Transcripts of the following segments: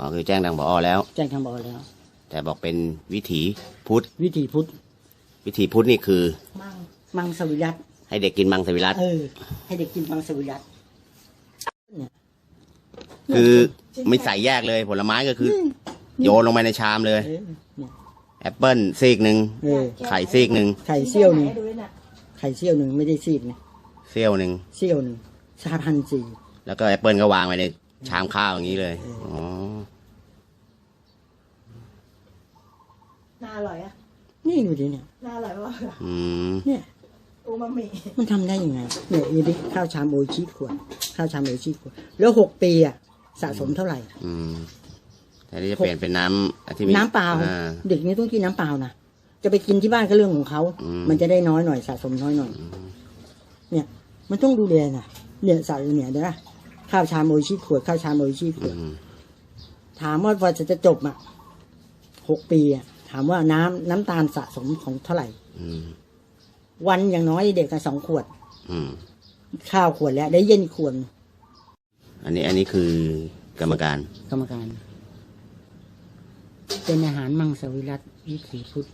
อ๋อคือแจ้งทางผอแล้ว แจ้งทางบอกแล้ว แต่บอกเป็นวิถีพุทธ วิธีพุทธ วิถีพุทธนี่คือ มังมังสวิรัตให้เด็กกินมังสวิรัตเออ ให้เด็กกินมังสวิรัตเนี่ยคือไม่ใส่แยกเลยผลไม้ก็คือ โยนลงไปในชามเลยเออเนี่ยแอปเปิลซีกหนึ่งเออไข่ซีกหนึ่งไข่เซี่ยวหนึ่งไข่เซี่ยวหนึ่งไม่ได้ซีดนะเซี่ยวหนึ่งเซี่ยวหนึ่งชาพันสี่แล้วก็แอปเปิลก็วางไว้ใน ชามข้าวอย่างนี้เลย อ๋อ น่าอร่อยอะนี่ดูดิเนี่ย น่าอร่อยมากอะอืม เนี่ย อูมามิมันทำได้ยังไง เนี่ยดูดิข้าวชามโออิชิขวดข้าวชามโออิชิขวดแล้วหกปีอะสะสมเท่าไหร่ อืมแต่นี่จะเปลี่ยนเป็นน้ำที่มีน้ำเปล่า อ่เด็กนี่ต้องกินน้ำเปล่านะจะไปกินที่บ้านก็เรื่องของเขา อืม มันจะได้น้อยหน่อยสะสมน้อยหน่อย เนี่ย มันต้องดูแลนะเนี่ยใส่เนี่ยเดี๋ยวนะ ข้าวชามโออิชิขวดข้าวชามโออิชิขวดอืมถามว่าพอจะจะจบอะหกปีอะ ถามว่าน้ำน้ำตาลสะสมของเท่าไหร่อืมวันอย่างน้อยเด็กกันสองขวดอืมข้าวขวดแล้ว ได้เย็นขวดอันนี้อันนี้คือกรรมการ กรรมการ เป็นอาหารมังสวิรัตวิถีพุทธ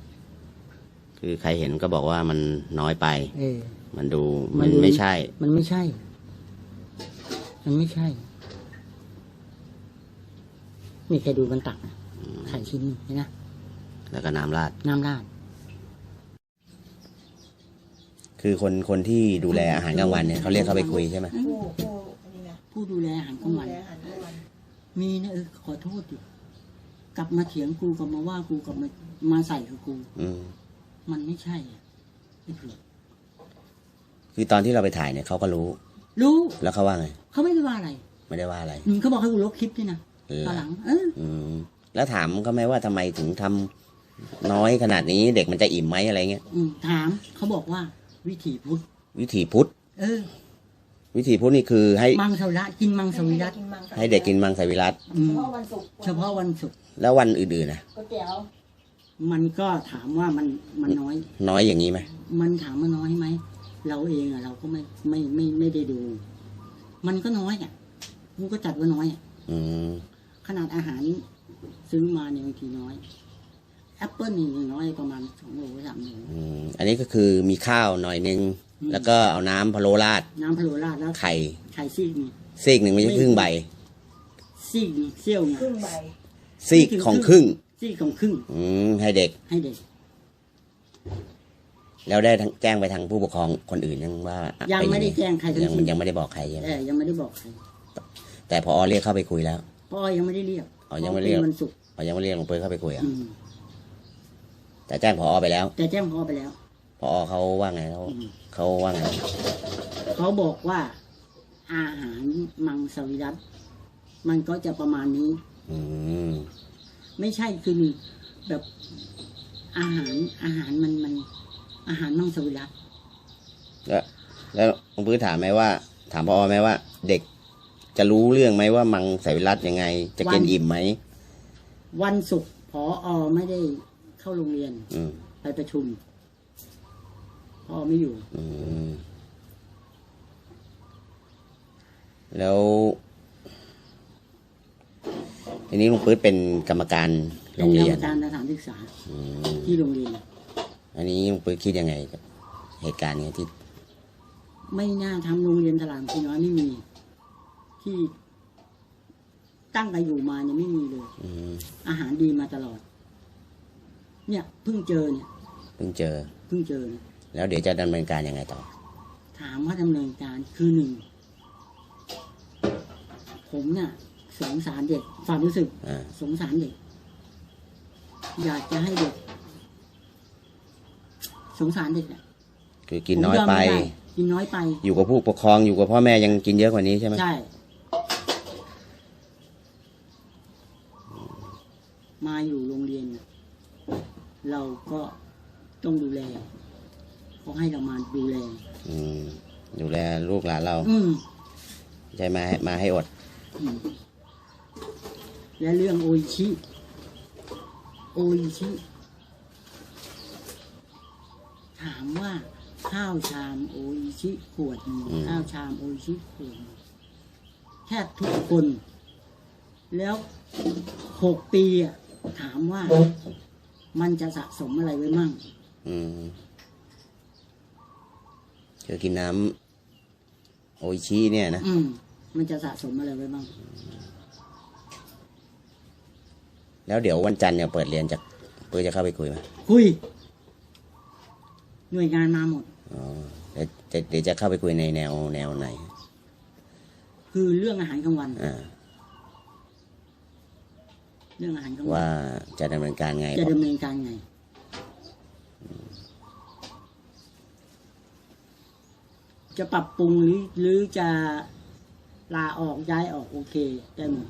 คือใครเห็นก็บอกว่ามันน้อยไป เออ มันดูมัมันนดูไม่ใช่ มันไม่ใช่ มันไม่ใช่ นี่แค่ดูมันตักนะไข่ชิ้นหนึ่งเห็นนะแล้วก็น้ำราดน้ำราดคือคนคนที่ดูแลอาหารกลางวันเนี่ยเขาเรียกเขาไปคุยใช่ไหมผู้ผู้อันนี้ไงผู้ดูแลอาหารกลางผู้วันแลอาหารกลางวันมีนะเออขอโทษดิกลับมาเถียงกูกลับมาว่ากูกลับมามาใส่กับกู อืมมันไม่ใช่อะไอ้เผือกคือตอนที่เราไปถ่ายเนี่ยเขาก็รู้ รู้แล้วเขาว่าไงเขาไม่ได้ว่าอะไร ไม่ได้ว่าอะไรอืมเขาบอกให้กูลบคลิปด้วยนะเออตอนหลัง เอออืมแล้วถามเขาไหมว่าทำไมถึงทำน้อยขนาดนี้เด็กมันจะอิ่มไหมอะไรเงี้ยอืมถามเขาบอกว่า วิถีพุทธวิถีพุทธเออ วิถีพุทธนี่คือให้มังสวิรัตกินมังสวิรัตกินมังให้เด็กกินมังสวิรัตอืเฉมพาะวันศุกร์เฉพาะวันศุกร์แล้ววันอื่นๆนะก๋วยเตี๋ยวมันก็ถามว่ามันมันน้อย น้อยอย่างนี้ไหมมันถามว่าน้อยไหม เราเองอะเราก็ไม่ไม่ไม่ไม่ได้ดู มันก็น้อยอะกูก็จัดว่าน้อยอะอืมขนาดอาหารซื้อมาเนี่ยบางทีน้อยแอปเปิลนี่อย่างน้อยประมาณสองโลสามโล อืมอันนี้ก็คือมีข้าวหน่อยนึง อืม แล้วก็เอาน้ำพะโล้ราดน้ำพะโล้ราดแล้วไข่ไข่ซีกนี่ซีกหนึ่งไม่ใช่ครึ่งใบ ซีกนี่เซี่ยวนี่ครึ่งใบซีกของครึ่ง ซีกของครึ่ง อืมให้เด็ก ให้เด็ก แล้วได้ทั้งแจ้งไปทางผู้ปกครองคนอื่นยังว่ายังเป็นไม่ได้งแจ้งใครทั้งยังสิ้นยังไม่ได้บอกใครใช่ไหมเออยังไม่ได้บอกใครแต่พอเรียกเข้าไปคุยแล้วพ่อยังไม่ได้เรียกอ๋อยังไม่เรียกพาะเป็นวันศุกร์อ๋อยังไม่เรียกหลวงเปิ้ลเข้าไปคุยอะอืมแต่แจ้งพอไปแล้ว แต่แจ้งพ่อไปแล้ว พอเขาว่าไงเขาอืม เขาว่าไงเขาบอกว่า อาหารมังสวิรัตมันก็จะประมาณนี้ อืมไม่ใช่คือแบบอาหารอาหารมันมัน อาหารมังสวิรัตแล้วแล้วหลวงเปิ้ลถามไหมว่า ถามพอไหมว่า เด็กจะรู้เรื่องไหมว่ามังสวิรัตยังไง จะกินอิ่มไหมวันศุกร์พออไม่ได้เข้าโรงเรียน อืมไปประชุมพ่อไม่อยู่ อืมแล้วทีนี้ลุงปื๊ดเป็นกรรมการเป็โรนงกรเรีรยมนการสถานศึกษาอืมที่โรงเรียน อันนี้ลุงปื๊ดคิดยังไงกับเหตุการณ์เนี้ยที่ ไม่น่าทำโรงเรียนตลาดพี่น้อยไม่มี ที่ตั้งแต่อยู่มาเนี่ยไม่มีเลย อืมอาหารดีมาตลอด เนี่ยเพิ่งเจอเนี่ยเพิ่งเจอ เพิ่งเจอเนี่ยแล้วเดี๋ยวจะดำเนินการยังไงต่อ ถามว่าดำเนินการคือหนึ่งผมเนี่ยสงสารเด็กความรู้สึก อ่า สงสารเด็ก อยากจะให้เด็ก สงสารเด็กเนี่ยคือกินน้อยไป ผมมม่ด้กินน้อยไปอยู่กับผู้ปกครองอยู่กับพ่อแม่ยังกินเยอะกว่านี้ใช่ไหมใช่มาอยู่โรงเรียนน่ะเราก็ต้องดูแลเขาให้เรามาดูแล อืมดูแลลูกหลานเราอืม ใช่ไหมมาให้อดอืมและเรื่องโออิชิ โออิชิ ถามว่าข้าวชามโออิชิขวดหนึ่งอืม ข้าวชามโออิชิขวดหนึ่งแทบทุกคน แล้วหกปีอะถามว่ามันจะสะสมอะไรไว้มั่ง อืมคือกินน้ำโออิชิเนี่ยนะอืม มันจะสะสมอะไรไว้บ้าง แล้วเดี๋ยววันจันทร์เนี่ยเปิดเรียนจากเพื่อจะเข้าไปคุยไหมคุย หน่วยงานมาหมด อ๋อเดี๋ยวจะเดี๋ยวจะเข้าไปคุยในแนวแนวไหน คือเรื่องอาหารกลางวัน อ่า เรื่องอาหารกลางวัว่าน จะดำเนินการไงจะบอกดำเนินการไง จะปรับปรุงหรือหรือจะลาออกย้ายออกโอเคได้หมด